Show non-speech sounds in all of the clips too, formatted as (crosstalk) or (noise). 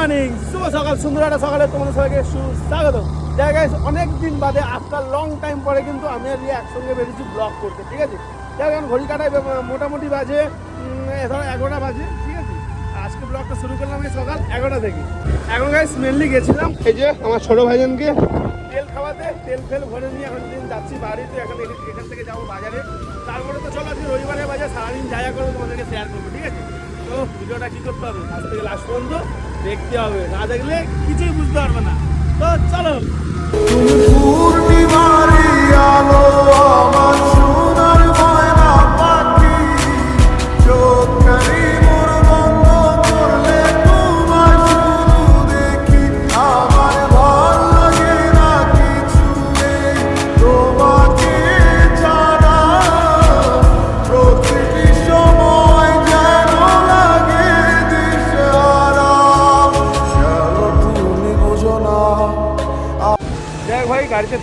Morning. শুভ সকাল সুন্দর একটা সকালে তোমাদের সবাইকে সুস্বাগত। জায়গায় অনেক দিন বাদে আফটার লং টাইম পরে কিন্তু আমি আর একসঙ্গে বেরিয়েছি ব্লগ করতে ঠিক আছে? যাই হোক, ঘড়ি কাটায় মোটামুটি বাজে ধরো এগারোটা বাজে ঠিক আছে? আজকে ব্লগটা শুরু করলাম এই সকাল এগারোটা থেকে। এখন গাইস মেনলি গেছিলাম এই যে আমার ছোট ভাইজানকে তেল খাওয়াতে তেল ফেল ভরে নিয়ে এখন দিন যাচ্ছি বাড়িতে এখন এখান- এখান থেকে যাব বাজারে। তারপরে তো চলো আজকে রবিবারের বাজার সারাদিন যা যা করব তোমাদেরকে শেয়ার করব ঠিক আছে? তো ভিডিওটা কি করতে হবে? আজ থেকে লাস্ট পর্যন্ত দেখতে হবে। না দেখলে কিছুই বুঝতে পারবে না। তো চলো।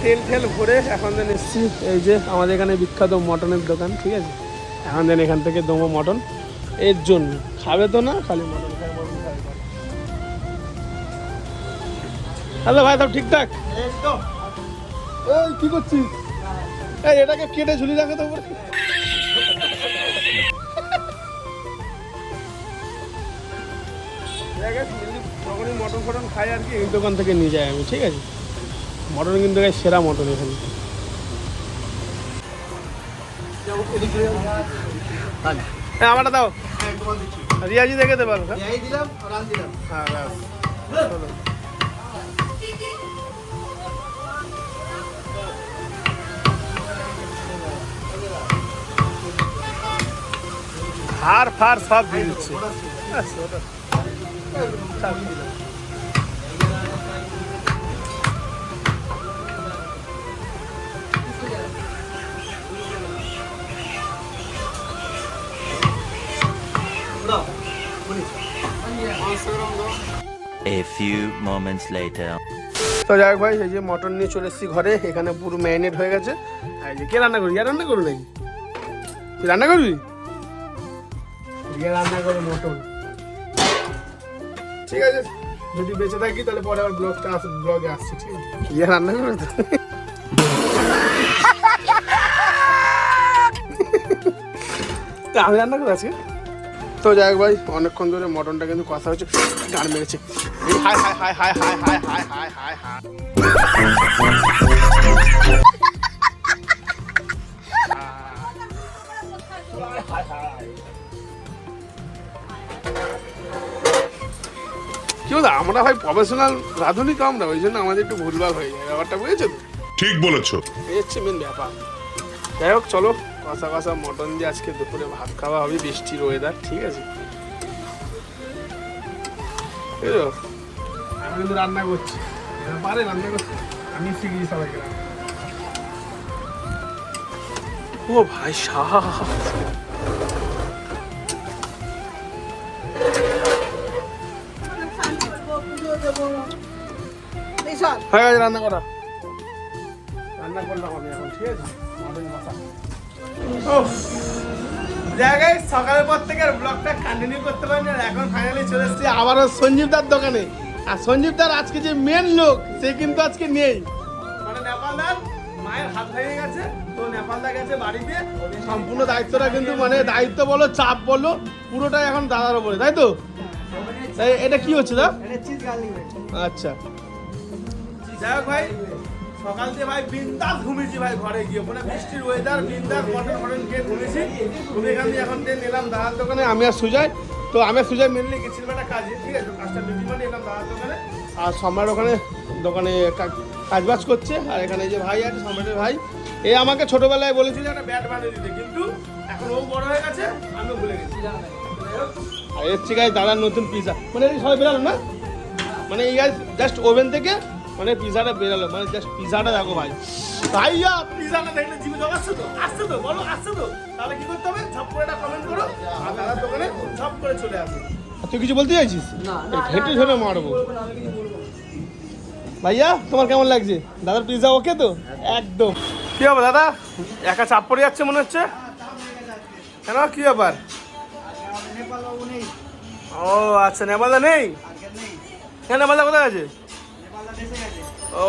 তেল ঠেল ভরে এখন দেন এসছি এই যে আমাদের এখানে বিখ্যাত মটনের দোকান ঠিক আছে? এখন দেন এখান থেকে দমো মটন। এর জন্য। খাবে তো না খালি মটন হ্যালো ভাই সব ঠিকঠাক? এই কি করছিস? এই এটাকে কেটে ঝুলি রাখে তো মটন ফটন খাই আর কি এই দোকান থেকে নিয়ে যাই আমি ঠিক আছে? মটন কিন্তু সেরা মটন এখানে। হ্যাঁ আমারটা দাও। রিয়াজি দেখে দেবো হ্যাঁ? হ্যাঁ হার, ফার সব দিয়ে দিচ্ছে। A few moments later. তো যাই হোক ভাই এই যে মটন নিয়ে চলে এসেছি ঘরে এখানে পুরো ম্যারিনেট হয়ে গেছে। আর এই যে কে রান্না করবি? ইয়া রান্না করবি নাকি? তুই রান্না করবি? রান্না করে মটন? ঠিক আছে। যদি বেঁচে থাকি তাহলে পরে আবার ব্লগটা আস ব্লগে আসছে ঠিক আছে? ইয়া রান্না করবে তো? তা আমি রান্না করে আছি তো যাই হোক ভাই অনেকক্ষণ ধরে মটনটা কিন্তু কথা হচ্ছে গান মেরেছে হাই হাই হাই হাই হাই হাই হাই হাই হাই হাই কি বলতো আমরা ভাই প্রফেশনাল রাঁধুনি তো আমরা ওই জন্য আমাদের একটু ভুলভাল হয়ে যায় ব্যাপারটা বুঝেছ ঠিক বলেছ। এই হচ্ছে মেন ব্যাপার। যাই হোক চলো কষা কষা মটন দিয়ে আজকে দুপুরে ভাত খাওয়া হবে বৃষ্টির ওয়েদার ঠিক আছে? আমি কিন্তু রান্না করছি। পারে রান্না করতে। আমি শিখেছি সবাইকে রান্না। ও ভাই শাহ হয়ে গেছে রান্না করা। রান্না করলাম আমি এখন ঠিক আছে? জায়গায় সকালের পর থেকে আর ব্লগটা কন্টিনিউ করতে পারিনি আর এখন ফাইনালি চলে এসেছি আবারও সঞ্জীব দার দোকানে। আর সঞ্জীব দার আজকে যে মেন লোক সে কিন্তু আজকে নেই। মানে নেপালদার মায়ের হাত ভেঙে গেছে তো নেপালদা গেছে বাড়িতে। সম্পূর্ণ দায়িত্বটা কিন্তু মানে দায়িত্ব বলো চাপ বলো পুরোটাই এখন দাদার উপরে তাই তো? তাই এটা কি হচ্ছে দা আচ্ছা। যাই হোক ভাই সকাল থেকে ভাই বিন্দাস ঘুমিয়েছি ভাই ঘরে গিয়ে। মানে বৃষ্টির ওয়েদার বিন্দাস মটন ফটন খেয়ে ঘুমিয়েছি। ঘুমিয়ে এখান থেকে এখন নিলাম দাদার দোকানে। আমি আর সুজয় তো আমি সুজয় মেনলি গেছিলাম একটা কাজে, ঠিক আছে? কাজটা মিটিং মানে এলাম দাদার দোকানে। আর সম্রাট ওখানে দোকানে কাজবাজ করছে। আর এখানে যে ভাই আছে, সম্রাটের ভাই, এ আমাকে ছোটবেলায় বলেছিল একটা ব্যাট বানিয়ে দিতে, কিন্তু এখন ও বড় হয়ে গেছে, আমিও ভুলে গেছি। আর এর থেকে দাদার নতুন পিজা মানে সবাই বেরালো না? মানে এই জাস্ট ওভেন থেকে মানে পিজাটা বেরালো মানে জাস্ট পিজাটা দেখো ভাই। ভাইয়া পিজাটা দেখলে জিভে জল আসছে তো? আসছে তো? বলো আসছে তো? তাহলে কি করতে হবে? ঝপ করে একটা কমেন্ট করো আর দাদার দোকানে ঝপ করে চলে আসো তুই কিছু বলতে চাইছিস? না হেঁটে ধরে মারবো। ভাইয়া তোমার কেমন লাগছে? দাদার পিজা ওকে তো? একদম। কি হবে দাদা? একা চাপ পড়ে যাচ্ছে মনে হচ্ছে? কেন? কি ব্যাপার? ও আচ্ছা নেপালে নেই? হ্যাঁ নেপালদা কোথায় আছে? ও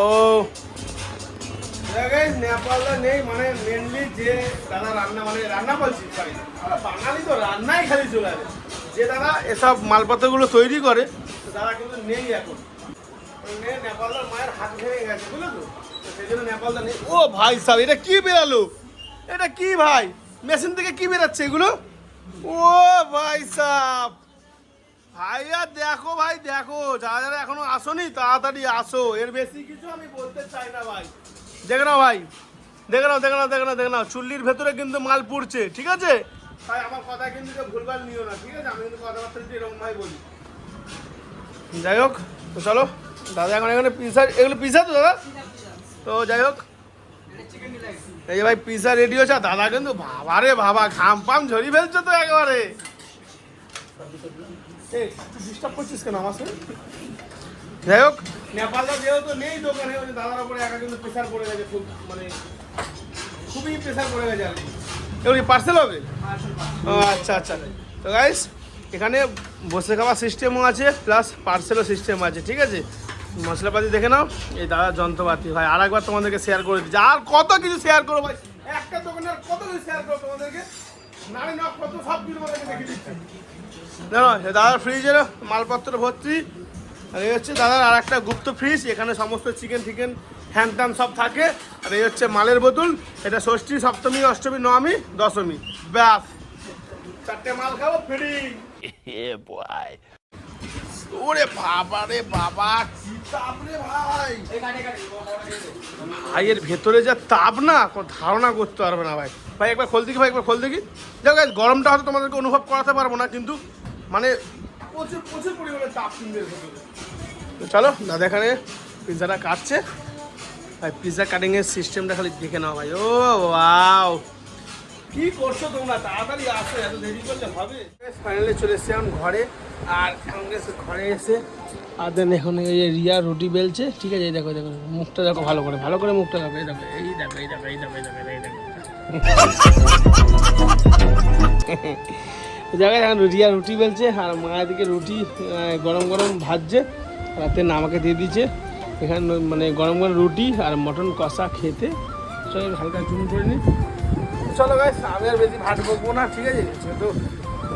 নেপালদা নেই মানে মেনলি যে দাদা রান্না মানে রান্না তো রান্নাই খালি চলে আসে। যে দাদা এসব মালপত্রগুলো তৈরি করে কিন্তু নেই এখন। মায়ের হাত গেছে তো সেই জন্য নেই। ও ভাই এটা কি বেরালো এটা কি ভাই? মেশিন থেকে কি বেরাচ্ছে এগুলো? ও ভাই সাহেব! ভাইয়া দেখো ভাই, দেখো, যারা যারা এখনও আসোনি, তাড়াতাড়ি আসো। এর বেশি কিছু আমি বলতে চাই না ভাই। দেখে নাও ভাই, দেখে নাও দেখে নাও দেখে নাও দেখে নাও। চুল্লির ভেতরে কিন্তু মাল পুড়ছে, ঠিক আছে? ভাই আমার কথা কিন্তু ভুলভাল নিও না, ঠিক আছে? আমি কিন্তু কথাবার্তা এরকম ভাই বলি। যাই হোক, তো চলো, দাদা এখন এখানে পিসা এগুলো পিসা তো দাদা? তো যাই হোক। এই ভাই পিসা রেডি হচ্ছে দাদা কিন্তু বাবা রে বাবা, ঘাম পাম ঝরি ফেলছে তো একেবারে। ডিস্টার্ব করছিস কেন সঙ্গে? যাই হোক। নেপালটা যেহেতু নেই দোকানে ওই দাদার উপরে একা কিন্তু প্রেশার পড়ে গেছে খুব মানে খুবই প্রেশার পড়ে গেছে আর কি। পার্সেল হবে? আচ্ছা আচ্ছা। তো গাইস এখানে বসে খাওয়ার সিস্টেমও আছে প্লাস পার্সেলও সিস্টেম আছে ঠিক আছে? মশলাপাতি দেখে নাও। এই দাদার যন্ত্রপাতি ভাই আর একবার তোমাদেরকে শেয়ার করে দিচ্ছি। আর কত কিছু শেয়ার করো ভাই? একটা দোকানে আর কত কিছু শেয়ার করো তোমাদেরকে? না দাদার ফ্রিজের মালপত্র ভর্তি। আর এই হচ্ছে দাদার আর একটা গুপ্ত ফ্রিজ এখানে সমস্ত চিকেন ফিকেন হ্যান ত্যান সব থাকে। আর এই হচ্ছে মালের বোতল এটা ষষ্ঠী সপ্তমী অষ্টমী নবমী দশমী। ব্যাস। চারটে মাল খাব ফ্রি. (laughs) ওরে বাবা রে বাবা কি তাপ রে ভাই। ভাইয়ের ভেতরে যা তাপ না কোনো ধারণা করতে পারবে না ভাই। ভাই একবার খোল দেখি ভাই একবার খোল দেখি। দেখো guys, গরমটা হয়তো তোমাদেরকে অনুভব করাতে পারব না কিন্তু মানে প্রচুর প্রচুর পরিমাণে তাপ এর তো চলো দাদা এখানে পিৎজাটা কাটছে। ভাই পিৎজা কাটিংয়ের সিস্টেমটা খালি দেখে নাও ভাই। ও ওয়াও কি করছ তোমরা? তাড়াতাড়ি আসো, এত দেরি করলে হবে। ফাইনালি চলে এসেছি এখন ঘরে, আর এখন ঘরে এসে আর দেন এখন এই রিয়া রুটি বেলছে, ঠিক আছে, এই দেখো দেখো, মুখটা দেখো ভালো করে ভালো করে মুখটা দেখো, এই দেখো এই দেখো এই দেখো এই দেখো এই দেখো দেখো। এখন রিয়া রুটি বেলছে, আর মায়ের দিকে রুটি গরম গরম ভাজছে, রাতে আমাকে দিয়ে দিচ্ছে এখানে মানে গরম গরম রুটি আর মটন কষা খেতে। চলো, হালকা চুন করে নিই চলো গাইস আমি আর বেশি ভাট বকবো না, ঠিক আছে? যেহেতু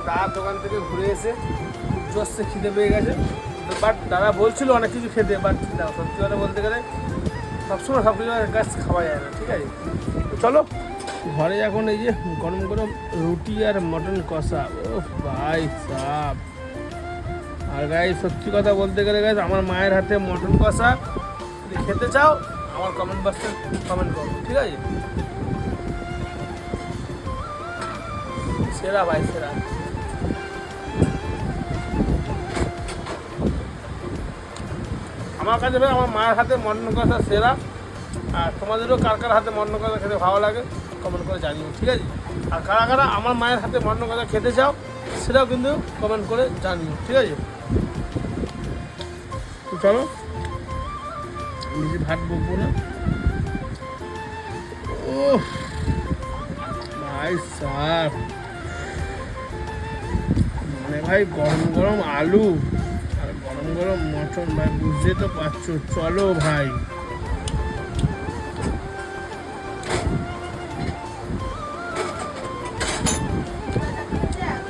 দাদার দোকান থেকে ঘুরে এসে জোরসে খিদে পেয়ে গেছে। বাট দাদা বলছিল অনেক কিছু খেতে বাট সত্যি কথা বলতে গেলে সবসময় সব কিছু গাছ খাওয়া যায় না, ঠিক আছে? চলো, ঘরে এখন এই যে গরম গরম রুটি আর মটন কষা। ও ভাই সাপ আর গাই সত্যি কথা বলতে গেলে গাছ আমার মায়ের হাতে মটন কষা। খেতে চাও, আমার কমেন্ট বক্সে কমেন্ট করো, ঠিক আছে? সেরা ভাই, সেরা। আমার কাছে আমার মায়ের হাতে মটন কষা সেরা। আর তোমাদেরও কার কার হাতে মটন কষা খেতে ভালো লাগে কমেন্ট করে জানিও, ঠিক আছে? আর কারা কারা আমার মায়ের হাতে মটন কষা খেতে চাও, সেটাও কিন্তু কমেন্ট করে জানিও, ঠিক আছে? চলো বেশি ভাত বকবো না। ও ভাই সার মানে ভাই গরম গরম আলু আর গরম গরম মটন, ভাই বুঝতে তো পারছ। চলো ভাই।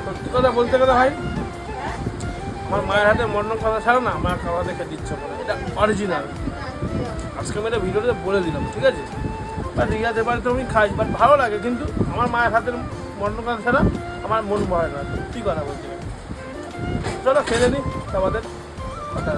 সত্যি কথা বলতে গেলে ভাই, আমার মায়ের হাতে মটন খাওয়া ছাড়া না আমার খাওয়া দেখে দিচ্ছে বলে এটা অরিজিনাল আজকে আমি এটা ভিডিওতে বলে দিলাম, ঠিক আছে? বাট রিয়াতে বাড়িতে আমি খাই বাট ভালো লাগে, কিন্তু আমার মায়ের হাতের মটন খাওয়া ছাড়া আমার মন ভয় না। সত্যি কথা গেলে। চলো খেলে নিই আমাদের কথা